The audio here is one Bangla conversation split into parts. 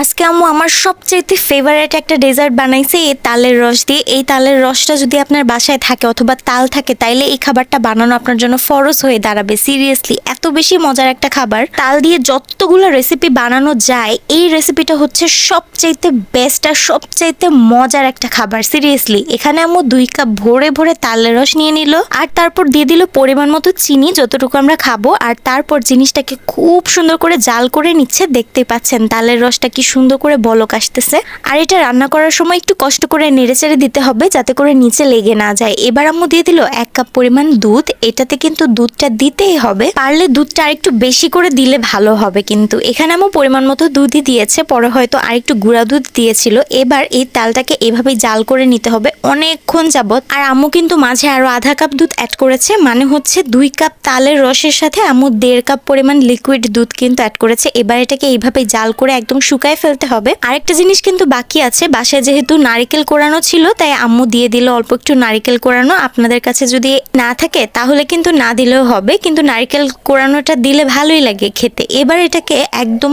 আজকে আম্মু আমার সবচাইতে ফেভারিট একটা ডেজার্ট বানাইছে, এই তালের রস দিয়ে। এই তালের রসটা যদি আপনার বাসায় থাকে অথবা তাল থাকে, তাইলে এই খাবারটা বানানো আপনার জন্য ফরজ হয়ে দাঁড়াবে। সিরিয়াসলি এত বেশি মজার একটা খাবার। তাল দিয়ে যতগুলো রেসিপি বানানো যায়, এই রেসিপিটা হচ্ছে সবচাইতে বেস্ট আর সবচাইতে মজার একটা খাবার। সিরিয়াসলি এখানে আম্মু দুই কাপ ভরে ভরে তালের রস নিয়ে নিল, আর তারপর দিয়ে দিল পরিমাণ মতো চিনি, যতটুকু আমরা খাব। আর তারপর জিনিসটাকে খুব সুন্দর করে জাল করে নিচ্ছে দেখতে পাচ্ছেন তালের রসটা কি সুন্দর করে বলক আসতেছে। আর এটা রান্না করার সময় একটু কষ্ট করে নেড়েচেড়ে দিতে হবে যাতে করে নিচে লেগে না যায়। এবার আম্মু দিয়ে দিল এক কাপ পরিমাণ দুধ। এটাতে কিন্তু দুধটা দিতেই হবে। পারলে দুধটা আরেকটু বেশি করে দিলে ভালো হবে কিন্তু। এখানে আম্মু পরিমাণ মতো দুধই দিয়েছে। পরে হয়তো আরেকটু গুঁড়া দুধ দিয়েছিল। এবার এই তালটাকে এভাবেই জাল করে নিতে হবে অনেকক্ষণ যাবত আর আম্মু কিন্তু মাঝে আরও আধা কাপ দুধ অ্যাড করেছে। মানে হচ্ছে দুই কাপ তালের রসের সাথে আম্মু দেড় কাপ পরিমাণ লিকুইড দুধ কিন্তু অ্যাড করেছে। এবার এটাকে এইভাবে জাল করে একদম শুকায় ফেলতে হবে। আরেকটা জিনিস কিন্তু বাকি আছে। বাসায় যেহেতু নারিকেল কোরানো ছিল, তাই আম্মু দিয়ে দিল অল্প একটু নারিকেল কোরানো। আপনাদের কাছে যদি না থাকে, তাহলে কিন্তু না দিলেও হবে। কিন্তু নারিকেল কোরানোটা দিলে ভালোই লাগে খেতে। এবার এটাকে একদম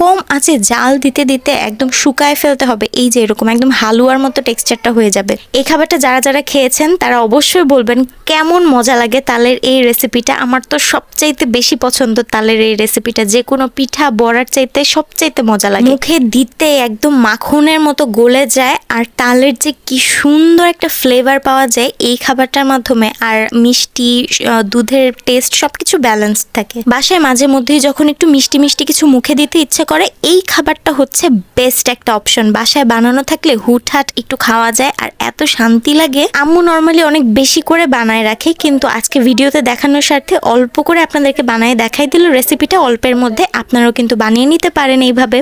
কম আছে, জাল দিতে দিতে একদম শুকায় ফেলতে হবে। এই যে এরকম একদম হালুয়ার মতো টেক্সচারটা হয়ে যাবে। এই খাবারটা যারা যারা খেয়েছেন, তারা অবশ্যই বলবেন, কেমন মজা লাগে তালের এই রেসিপিটা আমার তো সবচাইতে বেশি পছন্দ তালের এই রেসিপিটা যে কোনো পিঠা বড়ার চাইতে সবচাইতে মজা লাগে। মুখে দিতে একদম মাখনের মতো গলে যায়, আর তালের যে কি সুন্দর একটা ফ্লেভার পাওয়া যায়, এই খাবারটার মাধ্যমে। আর মিষ্টি দুধের টেস্ট সবকিছু ব্যালেন্স থাকে। বাসায় মাঝে মধ্যেই যখন একটু মিষ্টি মিষ্টি কিছু মুখে দিতে ইচ্ছে করে, এই খাবারটা হচ্ছে বেস্ট একটা অপশন বাসায় বানানো থাকলে হুটহাট একটু খাওয়া যায় আর এত শান্তি লাগে। আম্মু নর্মালি অনেক বেশি করে বানায় রাখে, কিন্তু আজকে ভিডিওতে দেখানোর স্বার্থে অল্প করে আপনাদেরকে বানায় দেখাই দিল। রেসিপিটা অল্পের মধ্যে আপনারাও কিন্তু বানিয়ে নিতে পারেন এইভাবে।